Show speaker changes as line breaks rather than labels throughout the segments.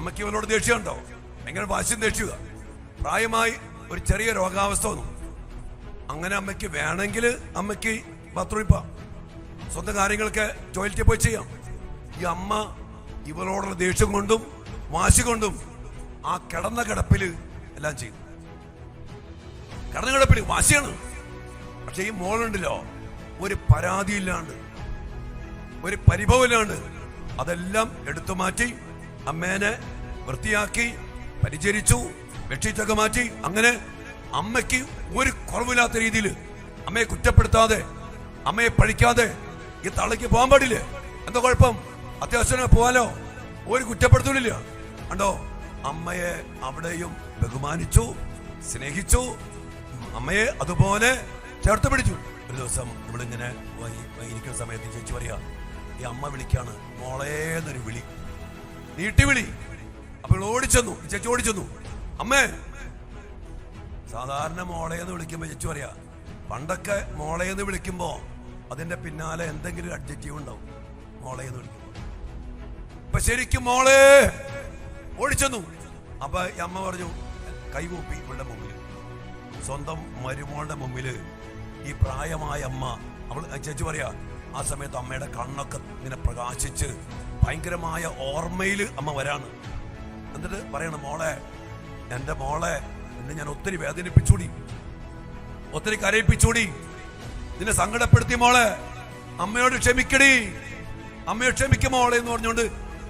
അമ്മയ്ക്ക് ഇവനോട് ദേഷ്യമുണ്ടോ എങ്ങനെ വാശിയും ദേഷ്യുക പ്രായമായി ഒരു ചെറിയ രോഗാവസ്ഥ വന്നു. അങ്ങനെ അമ്മയ്ക്ക് വേണമെങ്കിൽ അമ്മയ്ക്ക് ബാത്റൂമിൽ പോവാം സ്വന്തം കാര്യങ്ങളൊക്കെ ടോയ്ലറ്റിൽ പോയി ചെയ്യാം. ഈ അമ്മ ഇവളോടുള്ള ദേഷ്യം കൊണ്ടും വാശി കൊണ്ടും ആ കിടന്ന കിടപ്പിൽ എല്ലാം ചെയ്യും. കിടന്ന കിടപ്പിൽ വാശിയാണ്. പക്ഷെ ഈ മോളുണ്ടല്ലോ ഒരു പരാതിയില്ലാണ്ട് ഒരു പരിഭവമില്ലാണ്ട് അതെല്ലാം എടുത്തു മാറ്റി അമ്മേനെ വൃത്തിയാക്കി പരിചരിച്ചു വെട്ടിച്ചൊക്കെ മാറ്റി. അങ്ങനെ അമ്മയ്ക്ക് ഒരു കുറവില്ലാത്ത രീതിയിൽ അമ്മയെ കുറ്റപ്പെടുത്താതെ അമ്മയെ പഴിക്കാതെ ഈ തള്ളയ്ക്ക് പോകാൻ പാടില്ലേ? എന്താ കുഴപ്പം? അത്യാവശ്യം പോവാലോ ഒരു കുറ്റപ്പെടുത്തലില്ല. കണ്ടോ? അമ്മയെ അവിടെയും ബഹുമാനിച്ചു സ്നേഹിച്ചു. അമ്മയെ അതുപോലെ ചേർത്ത് പിടിച്ചു. ഒരു ദിവസം ഇവിടെ ഇങ്ങനെ ഇരിക്കുന്ന സമയത്ത് ചേച്ചി പറയാ ഈ അമ്മ വിളിക്കാണ്. മോളേന്നൊരു വിളി നീട്ടി വിളി അപ്പോൾ ഓടിച്ചെന്നു. ചേച്ചി ഓടിച്ചെന്നു. അമ്മേ. സാധാരണ മോളേന്ന് വിളിക്കുമ്പോ ചേച്ചി പറയാ പണ്ടൊക്കെ മോളേന്ന് വിളിക്കുമ്പോ അതിന്റെ പിന്നാലെ എന്തെങ്കിലും അഡ്ജക്റ്റീവ് ഉണ്ടാവും. മോളേന്ന് വിളിക്കുമ്പോ. ഇപ്പൊ ശരിക്കും മോളെ. ഓടിച്ചെന്നു. അപ്പൊ അമ്മ പറഞ്ഞു കൈകൂപ്പി ഇവളുടെ മുമ്പിൽ സ്വന്തം മരുമോളുടെ മുമ്പിൽ ഈ പ്രായമായ അമ്മ അവൾ ചേച്ചി പറയാ ആ സമയത്ത് അമ്മയുടെ കണ്ണൊക്കെ ഇങ്ങനെ പ്രകാശിച്ച് ഭയങ്കരമായ ഓർമ്മയിൽ അമ്മ വരാണ്. എന്നിട്ട് പറയണം മോളെ എന്റെ മോളെ എന്നെ ഞാൻ ഒത്തിരി വേദനിപ്പിച്ചൂടി. ഒത്തിരി കരയിപ്പിച്ചൂടി. നിന്നെ സങ്കടപ്പെടുത്തി മോളെ. അമ്മയോട് ക്ഷമിക്കടി. അമ്മയോട് ക്ഷമിക്കും മോളെ എന്ന് പറഞ്ഞുകൊണ്ട്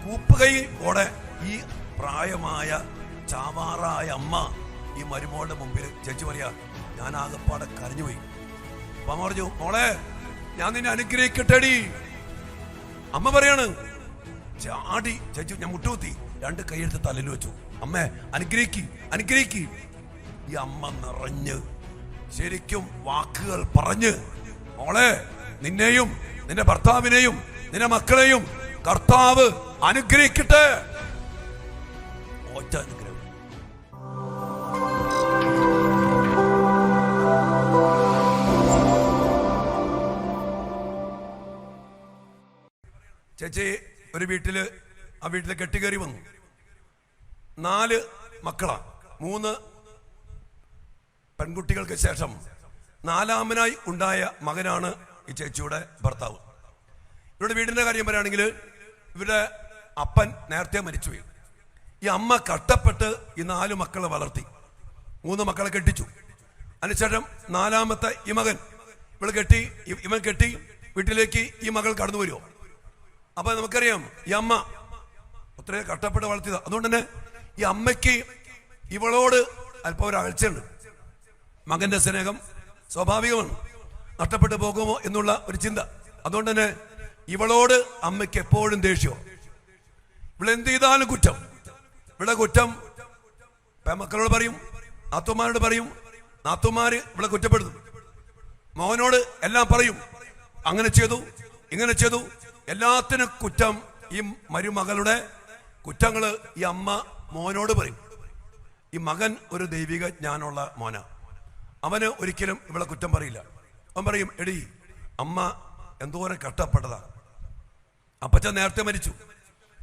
കൂപ്പുകൈ ഓടെ ഈ പ്രായമായ ചാവാറായ അമ്മ ഈ മരുമോളുടെ മുമ്പിൽ ചേച്ചി പറയാ ഞാൻ ആകപ്പാടെ കരഞ്ഞുപോയി അമ്മ പറഞ്ഞു മോളെ ഞാൻ നിന്നെ അനുഗ്രഹിക്കട്ടെടി. അമ്മ പറയാണ് ചാടി ചേച്ചി ഞാൻ മുട്ടുകുത്തി രണ്ട് കൈയെടുത്ത് തലയിൽ വെച്ചു. അമ്മേ അനുഗ്രഹിക്കി അനുഗ്രഹിക്കി. ഈ അമ്മ നിറഞ്ഞ് ശരിക്കും വാക്കുകൾ പറഞ്ഞ് മോളെ നിന്നെയും നിന്റെ ഭർത്താവിനെയും നിന്റെ മക്കളെയും കർത്താവ് അനുഗ്രഹിക്കട്ടെ. അനുഗ്രഹം. ചേച്ചി ഒരു വീട്ടിൽ ആ വീട്ടിൽ കെട്ടിക്കയറി വന്നു. നാല് മക്കളാ. മൂന്ന് പെൺകുട്ടികൾക്ക് ശേഷം നാലാമനായി ഉണ്ടായ മകനാണ് ഈ ചേച്ചിയുടെ ഭർത്താവ്. ഇവരുടെ വീടിന്റെ കാര്യം പറയുകയാണെങ്കിൽ ഇവരുടെ അപ്പൻ നേരത്തെ മരിച്ചുപോയി. ഈ അമ്മ കഷ്ടപ്പെട്ട് ഈ നാല് മക്കളെ വളർത്തി. മൂന്ന് മക്കളെ കെട്ടിച്ചു. അതിനുശേഷം നാലാമത്തെ ഈ മകൻ ഇവൾ കെട്ടി ഇവൻ കെട്ടി വീട്ടിലേക്ക് ഈ മകൾ കടന്നു വരുമോ അപ്പൊ നമുക്കറിയാം ഈ അമ്മ ഒത്തിരി കഷ്ടപ്പെട്ട് വളർത്തിയത്. അതുകൊണ്ട് തന്നെ ഈ അമ്മയ്ക്ക് ഇവളോട് അല്പം ഒരു അകൽച്ചയുണ്ട്. മകന്റെ സ്നേഹം സ്വാഭാവികമാണ്. നഷ്ടപ്പെട്ടു പോകുമോ എന്നുള്ള ഒരു ചിന്ത. അതുകൊണ്ട് തന്നെ ഇവളോട് അമ്മയ്ക്ക് എപ്പോഴും ദേഷ്യമോ ഇവളെന്ത് ചെയ്താലും കുറ്റം. ഇവിടെ കുറ്റം മക്കളോട് പറയും നാത്തുമാരോട് പറയും നാത്തുമാര് ഇവിടെ കുറ്റപ്പെടുത്തും. മോനോട് എല്ലാം പറയും അങ്ങനെ ചെയ്തു ഇങ്ങനെ ചെയ്തു എല്ലാത്തിനും കുറ്റം ഈ മരുമകളുടെ കുറ്റങ്ങൾ ഈ അമ്മ മോനോട് പറയും. ഈ മകൻ ഒരു ദൈവിക ജ്ഞാനമുള്ള മോന. അവന് ഒരിക്കലും ഇവളെ കുറ്റം പറയില്ല. അവൻ പറയും എടി അമ്മ എന്തോരം കഷ്ടപ്പെട്ടതാ. അപ്പച്ച നേരത്തെ മരിച്ചു.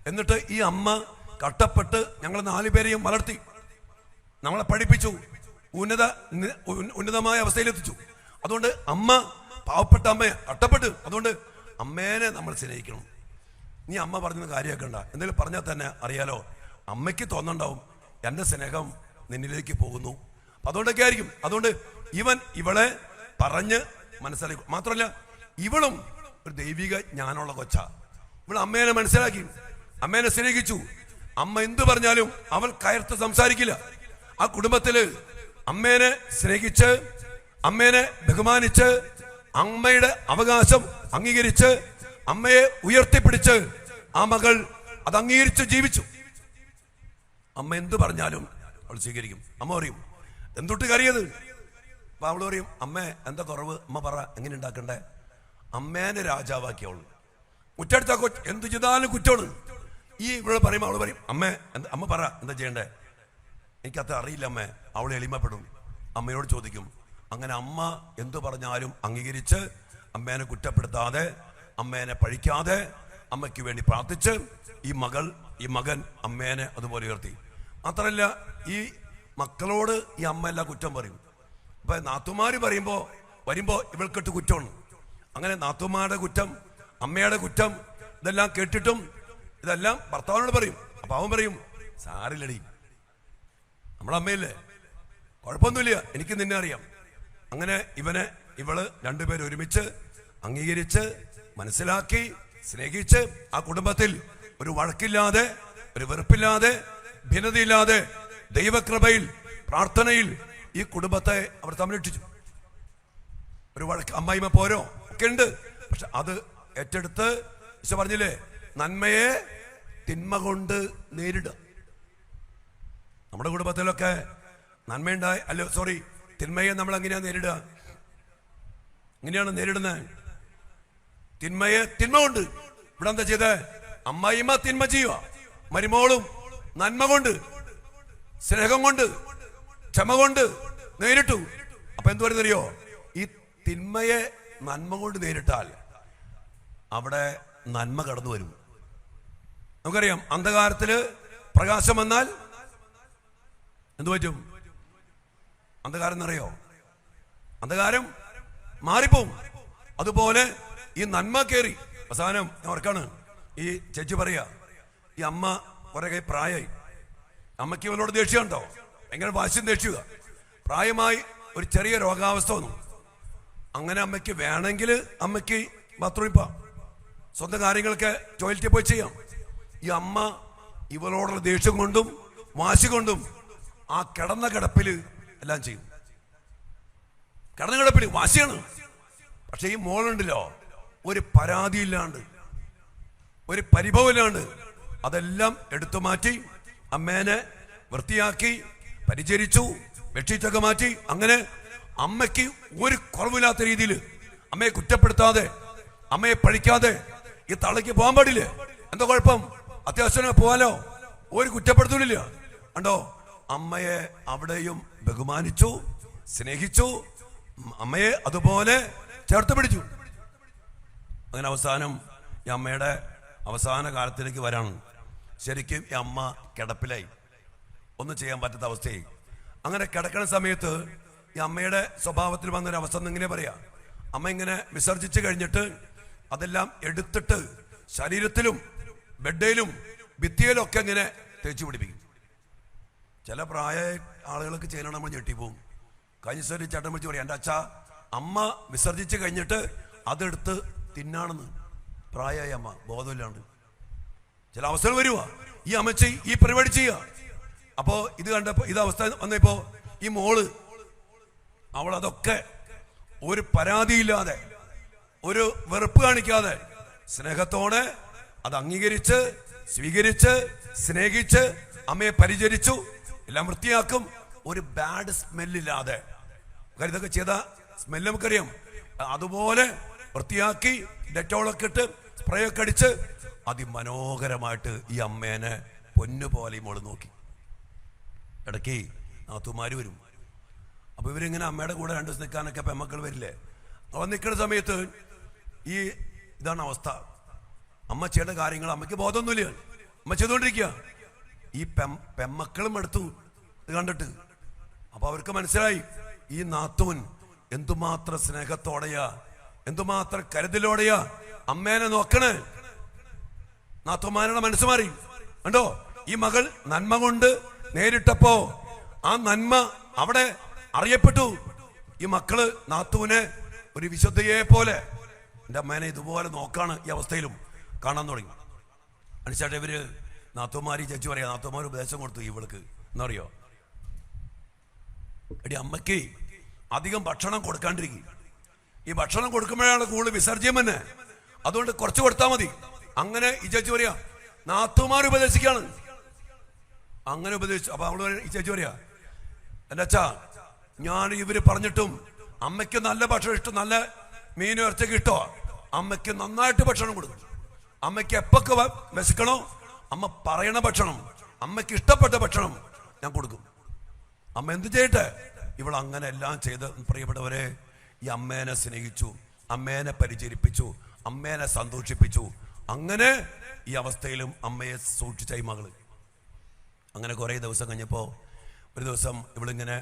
എന്നിട്ട് ഈ അമ്മ കട്ടപ്പെട്ട് ഞങ്ങൾ നാലുപേരെയും വളർത്തി. നമ്മളെ പഠിപ്പിച്ചു. ഉന്നത ഉന്നതമായ ഉന്ന- ഉന്നതമായ അവസ്ഥയിലെത്തിച്ചു. അതുകൊണ്ട് അമ്മ പാവപ്പെട്ട അമ്മയെ കഷ്ടപ്പെട്ട് അതുകൊണ്ട് അമ്മേനെ നമ്മൾ സ്നേഹിക്കണം. നീ അമ്മ പറഞ്ഞ കാര്യമാക്കണ്ട എന്തെങ്കിലും പറഞ്ഞാൽ തന്നെ അറിയാലോ. അമ്മയ്ക്ക് തോന്നണ്ടാവും എന്റെ സ്നേഹം നിന്നിലേക്ക് പോകുന്നു. അതുകൊണ്ടൊക്കെ ആയിരിക്കും. അതുകൊണ്ട് ഇവൻ ഇവളെ പറഞ്ഞ് മനസ്സിലാക്കി. മാത്രമല്ല ഇവളും ഒരു ദൈവിക ജ്ഞാനമുള്ള കൊച്ച. ഇവൾ അമ്മേനെ മനസ്സിലാക്കി. അമ്മേനെ സ്നേഹിച്ചു. അമ്മ എന്തു പറഞ്ഞാലും അവൾ കയർത്ത് സംസാരിക്കില്ല. ആ കുടുംബത്തിൽ അമ്മേനെ സ്നേഹിച്ച് അമ്മേനെ ബഹുമാനിച്ച് അമ്മയുടെ അവകാശം അംഗീകരിച്ച് അമ്മയെ ഉയർത്തിപ്പിടിച്ച് ആ മകൾ അത് അംഗീകരിച്ച് ജീവിച്ചു. അമ്മ എന്ത് പറഞ്ഞാലും അവൾ സ്വീകരിക്കും. അമ്മ പറയും എന്തൊട്ട് കറിയത് അപ്പൊ അവൾ പറയും അമ്മ എന്താ കുറവ്? അമ്മ പറ എങ്ങനെ ഉണ്ടാക്കണ്ടേ അമ്മേനെ രാജാവാക്കി അവൾ. കുറ്റടുത്ത എന്ത് ചെയ്താലും കുറ്റമാണ്. ഈ ഇവിടെ പറയുമ്പോൾ അവൾ പറയും അമ്മ എന്താ അമ്മ പറ എന്താ ചെയ്യണ്ടേ? എനിക്കത് അറിയില്ല അമ്മ. അവൾ എളിമപ്പെടും. അമ്മയോട് ചോദിക്കും അങ്ങനെ അമ്മ എന്തു പറഞ്ഞാലും അംഗീകരിച്ച് അമ്മേനെ കുറ്റപ്പെടുത്താതെ അമ്മേനെ പഴിക്കാതെ അമ്മയ്ക്ക് വേണ്ടി പ്രാർത്ഥിച്ച് ഈ മകൾ ഈ മകൻ അമ്മേനെ അതുപോലെ ഉയർത്തി. മാത്രമല്ല ഈ മക്കളോട് ഈ അമ്മ എല്ലാം കുറ്റം പറയും. അപ്പൊ നാത്തുമാര് പറയുമ്പോ വരുമ്പോ ഇവൾക്കിട്ട് കുറ്റമാണ്. അങ്ങനെ നാത്തുമാരുടെ കുറ്റം അമ്മയുടെ കുറ്റം ഇതെല്ലാം കേട്ടിട്ടും ഇതെല്ലാം ഭർത്താവിനോട് പറയും. അപ്പൊ അവൻ പറയും സാറില്ലടി നമ്മളമ്മയില്ലേ കുഴപ്പമൊന്നുമില്ല. എനിക്ക് നിന്നെ അറിയാം. അങ്ങനെ ഇവനെ ഇവൾ രണ്ടുപേരും ഒരുമിച്ച് അംഗീകരിച്ച് മനസ്സിലാക്കി സ്നേഹിച്ച് ആ കുടുംബത്തിൽ ഒരു വഴക്കില്ലാതെ ഒരു വെറുപ്പില്ലാതെ ഭിന്നതയില്ലാതെ ദൈവകൃപയിൽ പ്രാർത്ഥനയിൽ ഈ കുടുംബത്തെ അവർ സംരക്ഷിച്ചു ഒരു വഴക്ക് അമ്മായിമ പോരോ? ഒക്കെ ഉണ്ട് പക്ഷെ അത് ഏറ്റെടുത്ത് ഈശോ പറഞ്ഞില്ലേ നന്മയെ തിന്മ കൊണ്ട് നേരിടുക. നമ്മുടെ കുടുംബത്തിലൊക്കെ നന്മയുണ്ടായി അല്ലോ സോറി തിന്മയെ നമ്മൾ എങ്ങനെയാ നേരിടുക? എങ്ങനെയാണ് നേരിടുന്നത് തിന്മയെ തിന്മ കൊണ്ട്. ഇവിടെ എന്താ ചെയ്തേ? അമ്മായിമ്മ തിന്മ ചെയ്യുക മരുമോളും നന്മ കൊണ്ട് സ്നേഹം കൊണ്ട് ക്ഷമ കൊണ്ട് നേരിട്ടു. അപ്പൊ എന്ത് പറയുന്നറിയോ? ഈ തിന്മയെ നന്മ കൊണ്ട് നേരിട്ടാൽ അവിടെ നന്മ കടന്നു വരും. നമുക്കറിയാം അന്ധകാരത്തിൽ പ്രകാശം വന്നാൽ എന്തു പറ്റും? അന്ധകാരം എന്നറിയോ അന്ധകാരം മാറിപ്പോവും. അതുപോലെ ഈ നന്മ കയറി. അവസാനം ഞാൻ ഓർക്കാണ് ഈ ചേച്ചി പറയാ ഈ അമ്മ കുറെ കൈ പ്രായമായി അമ്മയ്ക്ക് ഇവനോട് ദേഷ്യമുണ്ടോ? എങ്ങനെ വാശിയും ദേഷ്യുക പ്രായമായി ഒരു ചെറിയ രോഗാവസ്ഥ വന്നു. അങ്ങനെ അമ്മയ്ക്ക് വേണമെങ്കിൽ അമ്മയ്ക്ക് ബാത്റൂമിൽ പോവാം സ്വന്തം കാര്യങ്ങളൊക്കെ ടോയ്ലറ്റിൽ പോയി ചെയ്യാം. ഈ അമ്മ ഇവളോടുള്ള ദേഷ്യം കൊണ്ടും വാശി കൊണ്ടും ആ കിടന്ന കിടപ്പിൽ എല്ലാം ചെയ്യും. കടന്നുകളെ പിടി വാശിയാണ്. പക്ഷെ ഈ മോളുണ്ടല്ലോ. ഒരു പരാതിയില്ലാണ്ട് ഒരു പരിഭവമില്ലാണ്ട് അതെല്ലാം എടുത്തു മാറ്റി അമ്മേനെ വൃത്തിയാക്കി പരിചരിച്ചു വെട്ടിച്ചൊക്കെ മാറ്റി അങ്ങനെ അമ്മയ്ക്ക് ഒരു കുറവില്ലാത്ത രീതിയിൽ അമ്മയെ കുറ്റപ്പെടുത്താതെ അമ്മയെ പഴിക്കാതെ ഈ തളയ്ക്ക് പോകാൻ പാടില്ലേ? എന്താ കുഴപ്പം? അത്യാവശ്യം പോവാലോ ഒരു കുറ്റപ്പെടുത്തില്ല കണ്ടോ? അമ്മയെ അവിടെയും ബഹുമാനിച്ചു സ്നേഹിച്ചു അമ്മയെ അതുപോലെ ചേർത്ത് പിടിച്ചു. അങ്ങനെ അവസാനം ഈ അമ്മയുടെ അവസാന കാലത്തിലേക്ക് വരാണ്. ശരിക്കും ഈ അമ്മ കിടപ്പിലായി. ഒന്നും ചെയ്യാൻ പറ്റാത്ത അവസ്ഥയായി. അങ്ങനെ കിടക്കുന്ന സമയത്ത് ഈ അമ്മയുടെ സ്വഭാവത്തിൽ വന്നൊരു അവസ്ഥ ഇങ്ങനെ പറയാ. അമ്മ ഇങ്ങനെ വിസർജിച്ച് കഴിഞ്ഞിട്ട് അതെല്ലാം എടുത്തിട്ട് ശരീരത്തിലും ബെഡയിലും ഭിത്തിയിലും ഒക്കെ ഇങ്ങനെ തേച്ചു പിടിപ്പിക്കും. ചില പ്രായ ആളുകൾക്ക് ചെയ്യണം നമ്മൾ ഞെട്ടിപ്പോവും. കഴിഞ്ഞ ദിവസം ചേട്ടൻ വിളിച്ച് പറയാം എന്റെ അച്ഛ അമ്മ വിസർജിച്ച് കഴിഞ്ഞിട്ട് അതെടുത്ത് തിന്നാണെന്ന്. പ്രായമായ അമ്മ ബോധമില്ലാണ്ട്. ചില അവസരം വരുവാ. ഈ അമ്മച്ചി ഈ പരിപാടി ചെയ്യുക അപ്പോ ഇത് കണ്ടപ്പോ ഇത് അവസ്ഥ വന്നപ്പോ ഈ മോൾ അവൾ അതൊക്കെ ഒരു പരാതിയില്ലാതെ ഒരു വെറുപ്പ് കാണിക്കാതെ സ്നേഹത്തോടെ അത് അംഗീകരിച്ച് സ്വീകരിച്ച് സ്നേഹിച്ച് അമ്മയെ പരിചരിച്ചു. എല്ലാം വൃത്തിയാക്കും. ഒരു ബാഡ് സ്മെല്ലില്ലാതെ കാര്യം ഇതൊക്കെ ചെയ്ത സ്മെല്ല് നമുക്കറിയാം. അതുപോലെ വൃത്തിയാക്കി ഡെറ്റോളൊക്കെ ഇട്ട് സ്പ്രേ ഒക്കെ അടിച്ച് അതിമനോഹരമായിട്ട് ഈ അമ്മേനെ പൊന്നുപോലെ മോൾ നോക്കി. ഇടയ്ക്ക് നാത്തുമാര് വരും. അപ്പൊ ഇവരിങ്ങനെ അമ്മയുടെ കൂടെ രണ്ടു ദിവസം നിൽക്കാനൊക്കെ പെമ്മക്കൾ വരില്ലേ? അവൻ നിൽക്കുന്ന സമയത്ത് ഈ ഇതാണ് അവസ്ഥ. അമ്മ ചെയ്യേണ്ട കാര്യങ്ങൾ അമ്മയ്ക്ക് ബോധമൊന്നുമില്ല. അമ്മ ചെയ്തുകൊണ്ടിരിക്കുക ഈ പെം പെമ്മക്കളും എടുത്തു. കണ്ടിട്ട്. അപ്പൊ അവർക്ക് മനസ്സിലായി. ഈ നാത്തൂൻ എന്തുമാത്രം സ്നേഹത്തോടെയാ എന്തുമാത്രം കരുതലോടെയാ അമ്മേനെ നോക്കണേ. നാത്തുമാരുടെ മനസ്സ് മാറി. കണ്ടോ? ഈ മകൾ നന്മ കൊണ്ട് നേരിട്ടപ്പോ ആ നന്മ അവിടെ അറിയപ്പെട്ടു. ഈ മക്കൾ നാത്തുവിനെ ഒരു വിശുദ്ധയെ പോലെ എന്റെ അമ്മേനെ ഇതുപോലെ നോക്കാണ് ഈ അവസ്ഥയിലും കാണാൻ തുടങ്ങി. അനുസരിച്ച് ഇവർ നാത്തുമാരി ചേച്ചി പറയാ നാത്തുമാർ ഉപദേശം കൊടുത്തു ഇവൾക്ക്. എന്നറിയോ? എടി അമ്മയ്ക്ക് അധികം ഭക്ഷണം കൊടുക്കാണ്ടിരിക്കും. ഈ ഭക്ഷണം കൊടുക്കുമ്പോഴാണ് കൂടുതൽ വിസർജ്യം തന്നെ അതുകൊണ്ട് കുറച്ച് കൊടുത്താൽ മതി. അങ്ങനെ ഈ ചേച്ചി പറയാ നാത്തുമാർ ഉപദേശിക്കാണ്. അങ്ങനെ ഉപദേശിച്ചു. അപ്പൊ അവൾ ഈ ചേച്ചി പറയാ എന്റെ അച്ഛാ ഞാൻ ഇവർ പറഞ്ഞിട്ടും അമ്മയ്ക്ക് നല്ല ഭക്ഷണം ഇഷ്ടം നല്ല മീനും ഇറച്ചൊക്കെ ഇട്ടോ അമ്മയ്ക്ക് നന്നായിട്ട് ഭക്ഷണം കൊടുക്കും. അമ്മയ്ക്ക് എപ്പൊക്കെ വിശക്കണോ? അമ്മ പറയണ ഭക്ഷണം അമ്മയ്ക്ക് ഇഷ്ടപ്പെട്ട ഭക്ഷണം ഞാൻ കൊടുക്കും. അമ്മ എന്ത് ചെയ്യട്ടെ? ഇവൾ അങ്ങനെ എല്ലാം ചെയ്ത് പ്രിയപ്പെട്ടവരെ ഈ അമ്മേനെ സ്നേഹിച്ചു അമ്മേനെ പരിചരിപ്പിച്ചു അമ്മേനെ സന്തോഷിപ്പിച്ചു. അങ്ങനെ ഈ അവസ്ഥയിലും അമ്മയെ സൂക്ഷിച്ച ഈ മകൾ. അങ്ങനെ കുറേ ദിവസം കഴിഞ്ഞപ്പോൾ ഒരു ദിവസം ഇവളിങ്ങനെ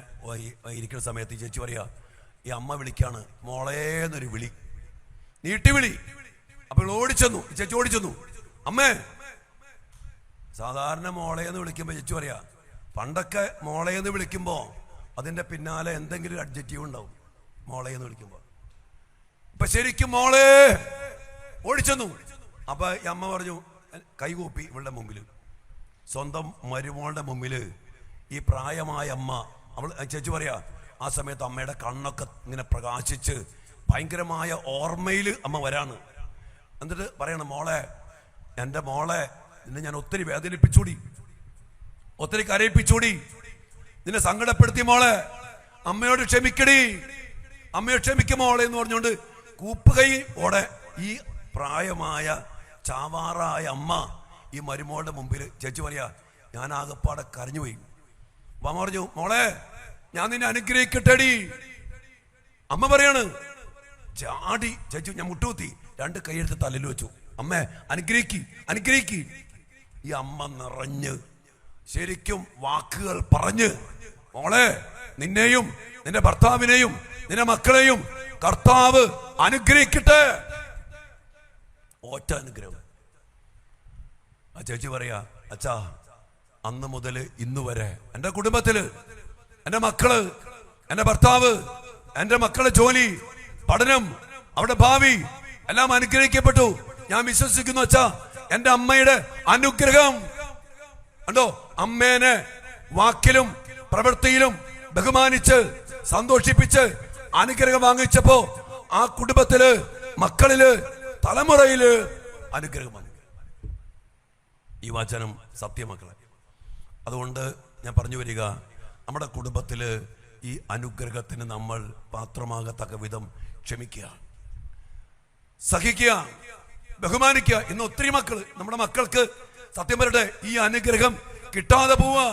ഇരിക്കുന്ന സമയത്ത് ചേച്ചി പറയാ ഈ അമ്മ വിളിക്കാണ്. മോളേന്നൊരു വിളി. നീട്ടി വിളി. അപ്പോൾ ഓടിച്ചെന്നു. ചേച്ചി ഓടിച്ചെന്നു. അമ്മേ സാധാരണ മോളേന്ന് വിളിക്കുമ്പോൾ ചേച്ചി പറയാ പണ്ടൊക്കെ മോളേന്ന് വിളിക്കുമ്പോൾ അതിന്റെ പിന്നാലെ എന്തെങ്കിലും അഡ്ജക്റ്റീവ് ഉണ്ടാവും മോളേന്ന് വിളിക്കുമ്പോൾ ഇപ്പൊ ശരിക്കും മോളെ ഓടിച്ചെന്നു. അപ്പൊ അമ്മ പറഞ്ഞു കൈകൂപ്പി ഇവളുടെ മുമ്പിൽ സ്വന്തം മരുമോളുടെ മുമ്പിൽ ഈ പ്രായമായ അമ്മ അവൾ ചേച്ചി പറയാ ആ സമയത്ത് അമ്മയുടെ കണ്ണൊക്കെ ഇങ്ങനെ പ്രകാശിച്ച് ഭയങ്കരമായ ഓർമ്മയിൽ അമ്മ വരാണ്. എന്നിട്ട് പറയണം മോളെ എന്റെ മോളെ നിന്നെ ഞാൻ ഒത്തിരി വേദനിപ്പിച്ചൂടി. ഒത്തിരി കരയിപ്പിച്ചൂടി. നിന്നെ സങ്കടപ്പെടുത്തി മോളെ. അമ്മയോട് ക്ഷമിക്കടി. അമ്മയോട് ക്ഷമിക്കുമോളെ എന്ന് പറഞ്ഞുകൊണ്ട് കൂപ്പുകൈ ഓടെ ഈ പ്രായമായ ചാവാറായ അമ്മ ഈ മരുമോളുടെ മുമ്പിൽ ചേച്ചി പറയാ ഞാൻ ആകെപ്പാടെ കരഞ്ഞുപോയി. അമ്മ പറഞ്ഞു മോളെ ഞാൻ നിന്നെ അനുഗ്രഹിക്കട്ടെടി. അമ്മ പറയാണ് ചാടി. ചേച്ചി ഞാൻ മുട്ടുകുത്തി രണ്ട് കൈയെടുത്ത് തലയിൽ വെച്ചു. അമ്മേ അനുഗ്രഹിക്കി അനുഗ്രഹിക്കി. ഈ അമ്മ നിറഞ്ഞ്. ശരിക്കും വാക്കുകൾ പറഞ്ഞ്. മോളെ നിന്നെയും നിന്റെ ഭർത്താവിനെയും നിന്റെ മക്കളെയും കർത്താവ് അനുഗ്രഹിക്കട്ടെ. ഒറ്റ അനുഗ്രഹം. ആ ചേച്ചി പറയാ അച്ഛാ അന്ന് മുതൽ ഇന്ന് വരെ എന്റെ കുടുംബത്തിൽ എന്റെ മക്കൾ എന്റെ ഭർത്താവ് എന്റെ മക്കളെ ജോലി പഠനം അവിടെ ഭാവി എല്ലാം അനുഗ്രഹിക്കപ്പെട്ടു. ഞാൻ വിശ്വസിക്കുന്നു അച്ഛാ. എന്റെ അമ്മയുടെ അനുഗ്രഹം. കണ്ടോ? അമ്മേനെ വാക്കിലും പ്രവൃത്തിയിലും ബഹുമാനിച്ച് സന്തോഷിപ്പിച്ച് അനുഗ്രഹം വാങ്ങിച്ചപ്പോ ആ കുടുംബത്തിൽ മക്കളിൽ തലമുറയിൽ അനുഗ്രഹം ഈ വചനം സത്യമക്കളെ അതുകൊണ്ട് ഞാൻ പറഞ്ഞു വരിക നമ്മുടെ കുടുംബത്തിൽ ഈ അനുഗ്രഹത്തിന് നമ്മൾ പാത്രമാകത്തക്ക വിധം ക്ഷമിക്കുക. സഹിക്കുക. ബഹുമാനിക്കുക. ഇന്ന് ഒത്തിരി മക്കൾ നമ്മുടെ മക്കൾക്ക് സത്യം പറയട്ടെ ഈ അനുഗ്രഹം കിട്ടാതെ പോവാ.